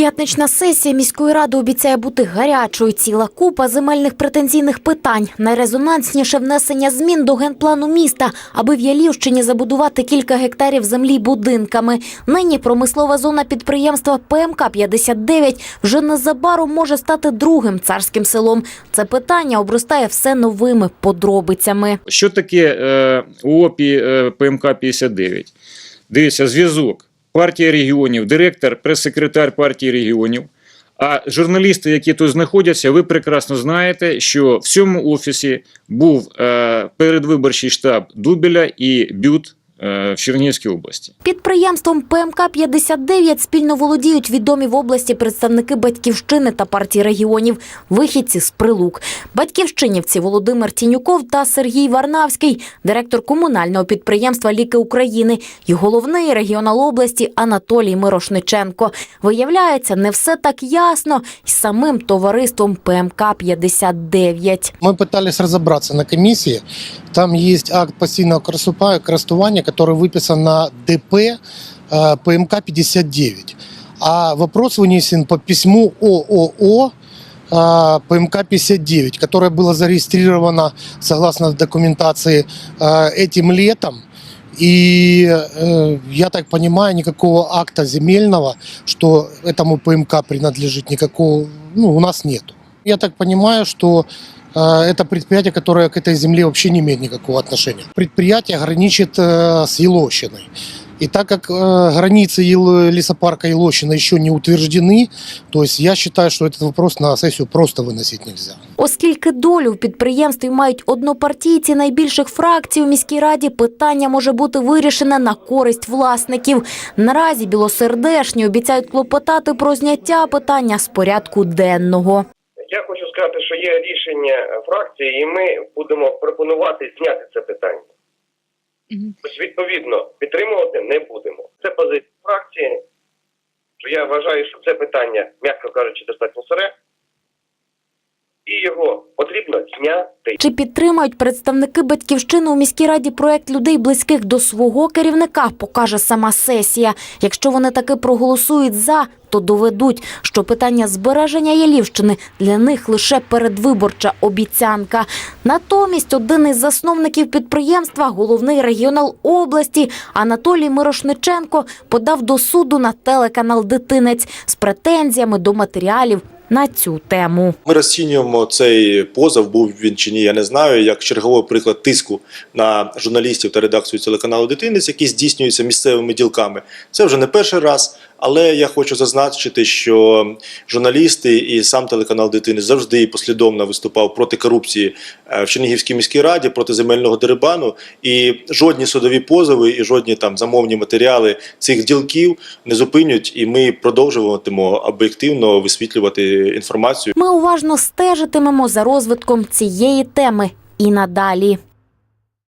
П'ятнична сесія міської ради обіцяє бути гарячою. Ціла купа земельних претензійних питань. Найрезонансніше внесення змін до генплану міста, аби в Ялівщині забудувати кілька гектарів землі будинками. Нині промислова зона підприємства ПМК-59 вже незабаром може стати другим царським селом. Це питання обростає все новими подробицями. Що таке е, ООПі е, ПМК-59? Дивіться, зв'язок. Партія регіонів, директор, прес-секретар партії регіонів. А журналісти, які тут знаходяться, ви прекрасно знаєте, що в цьому офісі був е, передвиборчий штаб Дубеля і Бют в Чернігівській області. Підприємством ПМК-59 спільно володіють відомі в області представники Батьківщини та партії регіонів, вихідці з Прилук. Батьківщинівці Володимир Тінюков та Сергій Варнавський, директор комунального підприємства Ліки України і головний регіонал області Анатолій Мирошниченко. Виявляється, не все так ясно із самим товариством ПМК-59. Мы пытались разобраться на комиссии. Там есть акт красупа- користування, который выписан на ДП э, ПМК-59. А вопрос вынесен по письму ООО э, ПМК-59, которое было зарегистрировано согласно документации э, этим летом. И э, я так понимаю, никакого акта земельного, что этому ПМК принадлежит, никакого, ну, у нас нету. Я так понимаю, что это предприятие, которое к этой земле вообще не имеет никакого отношения. Предприятие граничит э, с Елощиной. И так как э, границы Ел- лесопарка Елощина еще не утверждены, то есть я считаю, что этот вопрос на сессию просто выносить нельзя. Оскільки долю в підприємстві мають однопартійці найбільших фракцій у міській раді, питання може бути вирішене на користь власників. Наразі білосердешні обіцяють клопотати про зняття питання з порядку денного. Що є рішення фракції, і ми будемо пропонувати зняти це питання. Ось відповідно підтримувати не будемо. Це позиція фракції. Що я вважаю, що це питання, м'яко кажучи, достатньо сире, і його потрібно зняти. Чи підтримають представники батьківщини у міській раді проект людей близьких до свого керівника, покаже сама сесія. Якщо вони таки проголосують за, то доведуть, що питання збереження Ялівщини для них лише передвиборча обіцянка. Натомість один із засновників підприємства, головний регіонал області Анатолій Мирошниченко подав до суду на телеканал Дитинець з претензіями до матеріалів на цю тему. Ми розцінюємо цей позов, був він чи ні, я не знаю, як черговий приклад тиску на журналістів та редакцію телеканалу Дитинець, які здійснюються місцевими ділками. Це вже не перший раз, але я хочу зазначити, що журналісти і сам телеканал Дитинець завжди послідовно виступав проти корупції е, в Чернігівській міській раді, проти земельного дерибану. І жодні судові позови і жодні там замовні матеріали цих ділків не зупинять, і ми продовжуватимемо об'єктивно висвітлювати інформацію. Ми уважно стежитимемо за розвитком цієї теми і надалі.